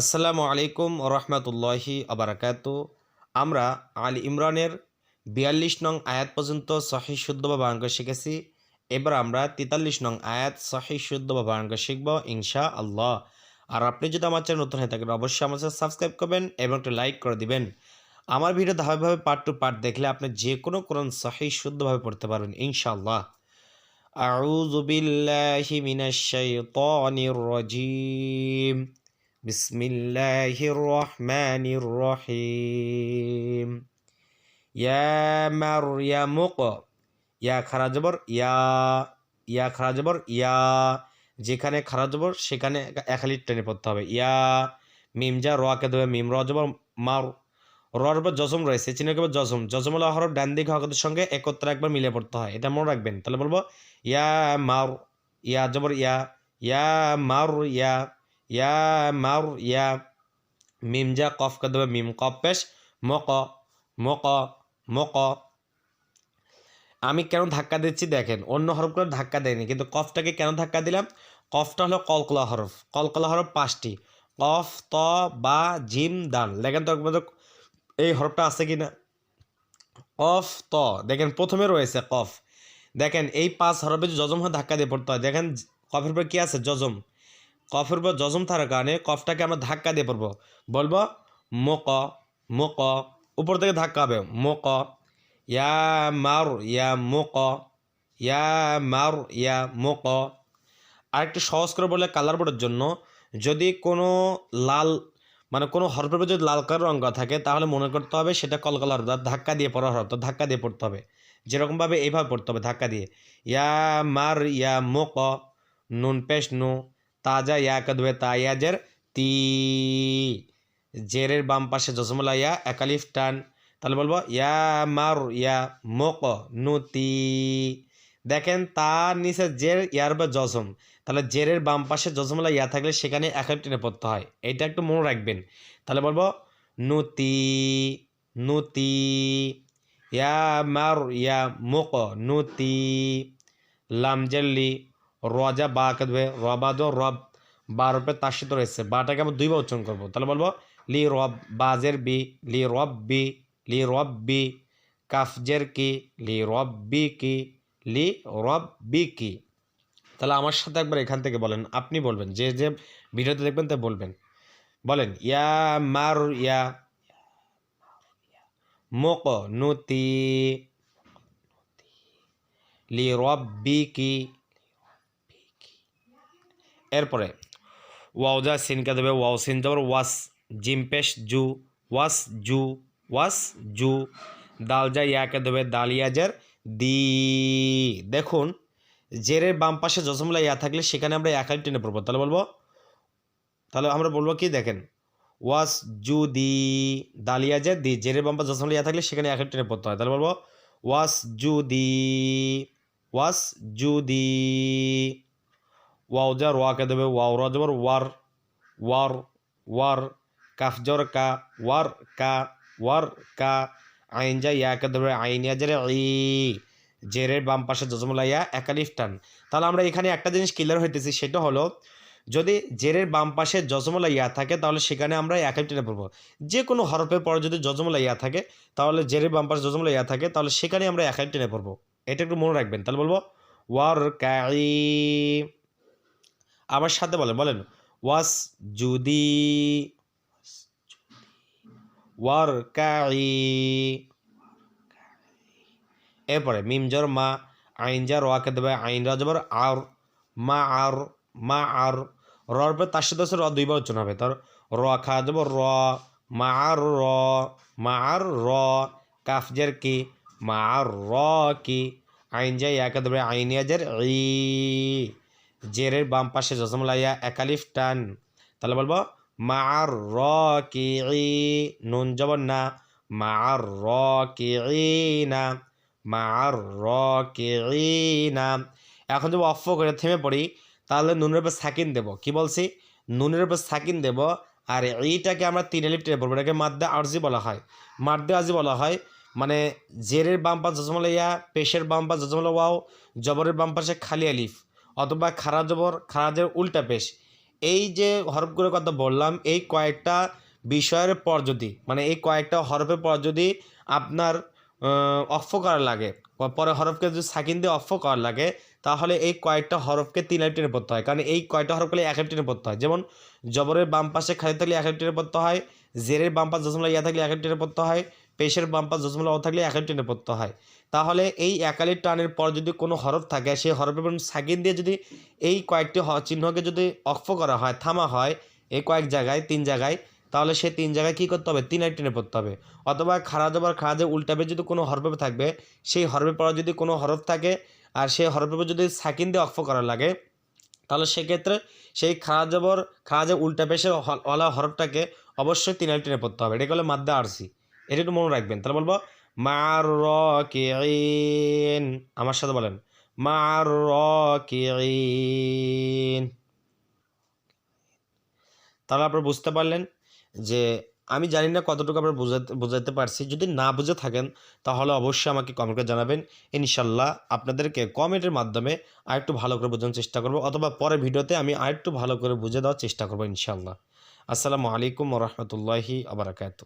আসসালামু আলাইকুম রহমতুল্লাহি আবরাকাত আমরা আল ইমরানের বিয়াল্লিশ নং আয়াত পর্যন্ত সহি শুদ্ধ বাবাঙ্ক শিখেছি। এবার আমরা তেতাল্লিশ নং আয়াত সহি শুদ্ধ বাবাঙ্ক শিখব ইনশা আল্লাহ আর আপনি যদি আমার চ্যানেল নতুন হয়ে থাকেন, অবশ্যই আমার সাথে সাবস্ক্রাইব করবেন এবং একটু লাইক করে দিবেন। আমার ভিডিও ধারাবাহিকভাবে পার্ট টু পার্ট দেখলে আপনি যে কোনো কোরআন সহি শুদ্ধভাবে পড়তে পারবেন ইনশাআল্লাহ। আউযু বিল্লাহি মিনাশ শাইতানির রাজীম। بسم الله الرحمن الرحيم يا مريم ق ইয়া খারা জবর ইয়া ইয়া খারা জবর ইয়া যেখানে খারা জবর সেখানে একালি টেনে পড়তে হবে ইয়া মিম যা রকে দেবে মিম র জবর মার রর উপর জজম রয়েছে চিহ্ন কেবল জজম জজম হলো হরফ ডান দিকে হকতের সঙ্গে একত্রে একবার মিলে পড়তে হয় এটা মনে রাখবেন তাহলে বলবো ইয়া মার ইয়া জবর ইয়া ইয়া মার ইয়া ইয়া মার ইয়া মিম যা কফ কে দেবে মিম কফ পেশ মক মক মক আমি কেন ধাক্কা দিচ্ছি দেখেন, অন্য হরফগুলো ধাক্কা দেয়নি, কিন্তু কফটাকে কেন ধাক্কা দিলাম? কফটা হলো কলকলা হরফ কলকলা হরফ পাঁচটি। কফ ত, বা, জিম, দান। দেখেন তো একমাত্র এই হরফটা আছে কি না কফ ত। দেখেন প্রথমে রয়েছে কফ দেখেন এই পাঁচ হরফে যদি জজম হয়ে ধাক্কা দিয়ে পড়তে হয়। দেখেন কফের উপর কী আছে? জজম কফের উপর জজম থাকার কারণে কফটাকে আমরা ধাক্কা দিয়ে পড়ব। বলব, মোক মোক। উপর থেকে ধাক্কা হবে, মোক। ইয়া মার, ইয়া মোক। ইয়া মার, ইয়া মোক। আরেকটু সহজ করে বলে কালার বোর্ডের জন্য, যদি কোনো লাল মানে কোনো হরফের যদি লাল কালার রঙ থাকে, তাহলে মনে করতে হবে সেটা কলকালার ধাক্কা দিয়ে পড়া হরফ ধাক্কা দিয়ে পড়তে হবে। যেরকমভাবে এইভাবে পড়তে হবে, ধাক্কা দিয়ে। ইয়া মার, ইয়া মোক। নুন পেশ নু তাজা ইয়া কদবে তাইয়াজের তি। জেরের বাম পাশে জসমলা ইয়া একালিফ টান। তাহলে বলব, ইয়া মার, ইয়া মোক, নু তি। দেখেন তার নিচে জের, ইয়ার বা জজম। তাহলে জেরের বাম পাশে জজমলা ইয়া থাকলে সেখানে একালিফ টেনে পড়তে হয়। এটা একটু মনে রাখবেন। তাহলে বলব নুতি নুতি ইয়া মার, ইয়া মুক নুতি লামজেল্লি রজা বা কাঁদবে রবাদ রব বা রূপে তাসিত রয়েছে। বাটাকে আমরা দুইবার উচ্চারণ করব। তাহলে বলব, লি রব বাজের বি, লি রব বি, লি রব বি, কাফজের কি, লি রব বি কি, লি রব বি কি। তাহলে আমার সাথে একবার এখান থেকে বলেন, আপনি বলবেন, যে যে ভিডিওতে দেখবেন তা বলবেন। বলেন, ইয়া মার ইয়া মুক নুতি লি রব্বিকি এরপরে ওয়াওজা সিনকে দেবে, ওয়াও সিন যাবার ওয়াস, জিম পেশ জু, ওয়াস জু ওয়াস জু, দাল যা ইয়াকে দেবে দালিয়াজের দি। দেখুন, জেরের বাম পাশে জসমলা ইয়া থাকলে সেখানে আমরা একাই টেনে পড়ব। তাহলে বলব, তাহলে আমরা বলব কি, দেখেন, ওয়াস জু দি দালিয়া যে দি, জেরের বাম্পা জসমলা ইয়া থাকলে সেখানে একাই টেনে পড়তে হয়। তাহলে বলব, ওয়াস জু দি, ওয়াস জু দি। ওয়াও যা রোয়াকে দেবে ওয়াও র ওয়ার ওয়ার ওয়ার কাফ জর কা ওয়ার কা ওয়ার কা আইন যা ইয়াকে দেবে আইন ইয়া জেরে ই জেরের বাম পাশে জজমলা ইয়া একালিফ টান তাহলে আমরা এখানে একটা জিনিস ক্লিয়ার হইতেছি, সেটা হলো যদি জেরের বাম পাশে জজমলা ইয়া থাকে, তাহলে সেখানে আমরা একাই টেনে পড়ব। যে কোনো হরফের পরে যদি জজমলা ইয়া থাকে, তাহলে জেরের বাম পাশে জজমলা ইয়া থাকে, তাহলে সেখানে আমরা একাই টেনে পড়ব। এটা একটু মনে রাখবেন, তাহলে বলব, ওয়ার কাই আবার সাথে বলেন বলেন। ওয়াস জুদি ওয়ার এরপরে মিম জর মা, আইন যা রোয়াকে দেবে আইন রা জবর, আর, মা আর মা, আর রর পর তার সাথে র, দুইবার উচ্চারণ হবে। তার র, খা যাব র, মা, আর, র, মা, আর, র কাফজের কি, মা, আর, র, কি, আইন যা ইয়াকে দেবে আইন ইয়াজের ই। জেরের বাম পাশে জসমলাইয়া একালিফ টান। তাহলে বলব মা আর র কি নুন জবর না। মা আর র কি না মা আর র কি না এখন যদি অফ করে থেমে পড়ি, তাহলে নুনের উপর সাকিন দেব। কি বলছি? নুনের উপর সাকিন দেব। আর এইটাকে আমরা তিন এলিপ টেনে পড়ব। এটাকে মাদ্দে আরজি বলা হয়। মাদ্দে আরজি বলা হয়। মানে জেরের বাম পাশ জজমলা ইয়া পেশের বাম পাশ জজমলা ওয়াও, জবরের বাম পাশে খালি আলিফ। অথবা খারা জবর, খারাজের উল্টা পেশ। এই যে হরফগুলোর কথা বললাম, এই কয়েকটা বিষয়ের পর যদি মানে এই কয়েকটা হরফের পর যদি আপনার অফ করা লাগে পরে হরফকে যদি সাকিন দিয়ে অফ করা লাগে, তাহলে এই কয়েকটা হরফকে তিন আলিফ টেনে পড়তে হয়। কারণ এই কয়েকটা হরফ হরফগুলো এক টেনে পড়তে হয়। যেমন জবরের বাম পাশে খালি থাকলে এক টেনে পড়তে হয়, জেরের বাম পাশ জসমলা ইয়া থাকলে এক টেনে পড়তে হয়, পেশের বাম পাশ জসমলা অ থাকলে এক টেনে পড়তে হয়। তাহলে এই একালি টানের পর যদি কোনো হরফ থাকে, সেই হরফের পর সাকিন দিয়ে যদি এই কয়েকটি চিহ্নকে যদি অক্ষ করা হয়, থামা হয় এই কয়েক জায়গায়, তিন জায়গায়, তাহলে সেই তিন জায়গায় কী করতে হবে? তিন টেনে পড়তে হবে। অথবা খারাজ আবার খারাজে উল্টাবে যদি কোনো হরফে থাকবে, সেই হরফের পর যদি কোনো হরফ থাকে আর সেই হরফের পর যদি সাকিন দিয়ে অক্ষ করা লাগে, তাহলে সেক্ষেত্রে সেই খারাজ জবর খারাজে উল্টা পেশে ওলা হরফটাকে অবশ্যই তিন টেনে পড়তে হবে। এটাকে বলে মাদ্দা আরসি। এটা একটু মনে রাখবেন। তাহলে বলব মার আমার সাথে বলেন মার তাহলে আপনারা বুঝতে পারলেন যে আমি জানি না কতটুকু আপনারা বোঝাতে বোঝাতে পারছি। যদি না বুঝে থাকেন, তাহলে অবশ্যই আমাকে কমেন্ট জানাবেন। ইনশাল্লাহ আপনাদেরকে কমেন্টের মাধ্যমে আরেকটু ভালো করে বোঝানোর চেষ্টা করব, অথবা পরের ভিডিওতে আমি আরেকটু ভালো করে বুঝে দেওয়ার চেষ্টা করব ইনশাল্লাহ আসসালামু আলাইকুম রহমতুল্লাহি আবরাকাতু